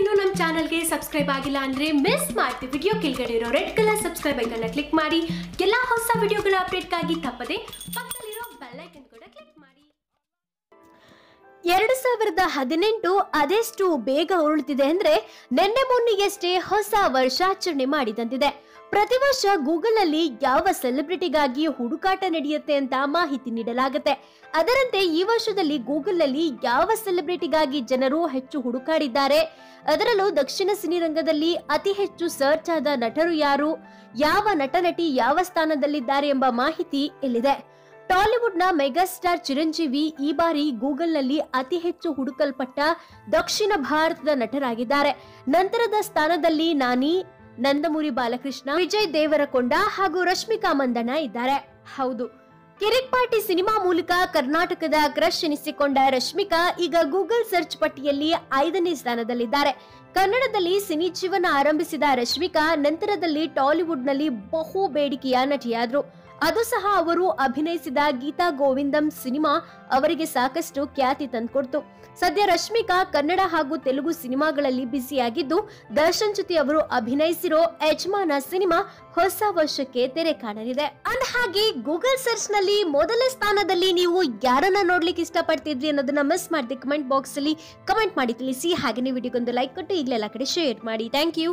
ನೀವಿನ್ನೂ ನಮ್ಮ ಚಾನಲ್ಗೆ ಸಬ್ಸ್ಕ್ರೈಬ್ ಆಗಿಲ್ಲ ಅಂದ್ರೆ ಮಿಸ್ ಮಾಡ್ತಿ ವಿಡಿಯೋ ಕೆಳಗಡೆ ಇರೋ ರೆಡ್ ಕಲರ್ ಸಬ್ಸ್ಕ್ರೈಬ್ ಐಕನ್ನ ಕ್ಲಿಕ್ ಮಾಡಿ. ಎಲ್ಲ ಹೊಸ ವಿಡಿಯೋಗಳ ಅಪ್ಡೇಟ್ಗಾಗಿ ತಪ್ಪದೆ ಪಕ್ಕದಲ್ಲಿರೋ ಐಕನ್ ಕೂಡ ಕ್ಲಿಕ್ ಮಾಡಿ. ಎರಡು ಸಾವಿರದ ಹದಿನೆಂಟು ಅದೆಷ್ಟು ಬೇಗ ಉರುಳ್ತಿದೆ ಅಂದ್ರೆ ನಿನ್ನೆ ಮೊನ್ನೆಯಷ್ಟೇ ಹೊಸ ವರ್ಷಾಚರಣೆ ಮಾಡಿದಂತಿದೆ. ಪ್ರತಿ ವರ್ಷ ಗೂಗಲ್ನಲ್ಲಿ ಯಾವ ಸೆಲೆಬ್ರಿಟಿಗಾಗಿ ಹುಡುಕಾಟ ನಡೆಯುತ್ತೆ ಅಂತ ಮಾಹಿತಿ ನೀಡಲಾಗುತ್ತೆ. ಅದರಂತೆ ಈ ವರ್ಷದಲ್ಲಿ ಗೂಗಲ್ನಲ್ಲಿ ಯಾವ ಸೆಲೆಬ್ರಿಟಿಗಾಗಿ ಜನರು ಹೆಚ್ಚು ಹುಡುಕಾಡಿದ್ದಾರೆ, ಅದರಲ್ಲೂ ದಕ್ಷಿಣ ಸಿನಿರಂಗದಲ್ಲಿ ಅತಿ ಹೆಚ್ಚು ಸರ್ಚ್ ಆದ ನಟರು ಯಾರು, ಯಾವ ನಟ ನಟಿ ಯಾವ ಸ್ಥಾನದಲ್ಲಿದ್ದಾರೆ ಎಂಬ ಮಾಹಿತಿ ಇಲ್ಲಿದೆ. ಟಾಲಿವುಡ್ನ ಮೆಗಾಸ್ಟಾರ್ ಚಿರಂಜೀವಿ ಈ ಬಾರಿ ಗೂಗಲ್ನಲ್ಲಿ ಅತಿ ಹೆಚ್ಚು ಹುಡುಕಲ್ಪಟ್ಟ ದಕ್ಷಿಣ ಭಾರತದ ನಟರಾಗಿದ್ದಾರೆ. ನಂತರದ ಸ್ಥಾನದಲ್ಲಿ ನಾನಿ ನಂದಮುರಿ ಬಾಲಕೃಷ್ಣ, ವಿಜಯ್ ದೇವರಕೊಂಡ ಹಾಗೂ ರಶ್ಮಿಕಾ ಮಂದಣ್ಣ ಇದ್ದಾರೆ. ಹೌದು, ಕಿರಿಕ್ ಪಾರ್ಟಿ ಸಿನಿಮಾ ಮೂಲಕ ಕರ್ನಾಟಕದ ಕ್ರಶ್ ಎನಿಸಿಕೊಂಡ ರಶ್ಮಿಕಾ ಈಗ ಗೂಗಲ್ ಸರ್ಚ್ ಪಟ್ಟಿಯಲ್ಲಿ ಐದನೇ ಸ್ಥಾನದಲ್ಲಿದ್ದಾರೆ. ಕನ್ನಡದಲ್ಲಿ ಸಿನಿ ಜೀವನ ಆರಂಭಿಸಿದ ರಶ್ಮಿಕಾ ನಂತರದಲ್ಲಿ ಟಾಲಿವುಡ್ನಲ್ಲಿ ಬಹು ಬೇಡಿಕೆಯ ನಟಿಯಾದ್ರು. ಅದು ಸಹ ಅವರು ಅಭಿನಯಿಸಿದ ಗೀತಾ ಗೋವಿಂದಂ ಸಿನಿಮಾ ಅವರಿಗೆ ಸಾಕಷ್ಟು ಖ್ಯಾತಿ ತಂದುಕೊಡ್ತು. ಸದ್ಯ ರಶ್ಮಿಕಾ ಕನ್ನಡ ಹಾಗೂ ತೆಲುಗು ಸಿನಿಮಾಗಳಲ್ಲಿ ಬ್ಯುಸಿಯಾಗಿದ್ದು, ದರ್ಶನ್ ಜೊತೆ ಅವರು ಅಭಿನಯಿಸಿರೋ ಯಜಮಾನ ಸಿನಿಮಾ ಹೊಸ ವರ್ಷಕ್ಕೆ ತೆರೆ ಕಾಣಲಿದೆ. ಅಂದ ಹಾಗೆ ಗೂಗಲ್ ಸರ್ಚ್ನಲ್ಲಿ ಮೊದಲ ಸ್ಥಾನದಲ್ಲಿ ನೀವು ಯಾರನ್ನ ನೋಡ್ಲಿಕ್ಕೆ ಇಷ್ಟಪಡ್ತಿದ್ರಿ ಅನ್ನೋದನ್ನ ಮಿಸ್ ಮಾಡಿದೆ ಕಮೆಂಟ್ ಬಾಕ್ಸ್ ಅಲ್ಲಿ ಕಮೆಂಟ್ ಮಾಡಿ ತಿಳಿಸಿ. ಹಾಗೆ ವಿಡಿಯೋಗೊಂದು ಲೈಕ್ ಕೊಟ್ಟು ಈಗಲೆಲ್ಲ ಕಡೆ ಶೇರ್ ಮಾಡಿ. Thank you.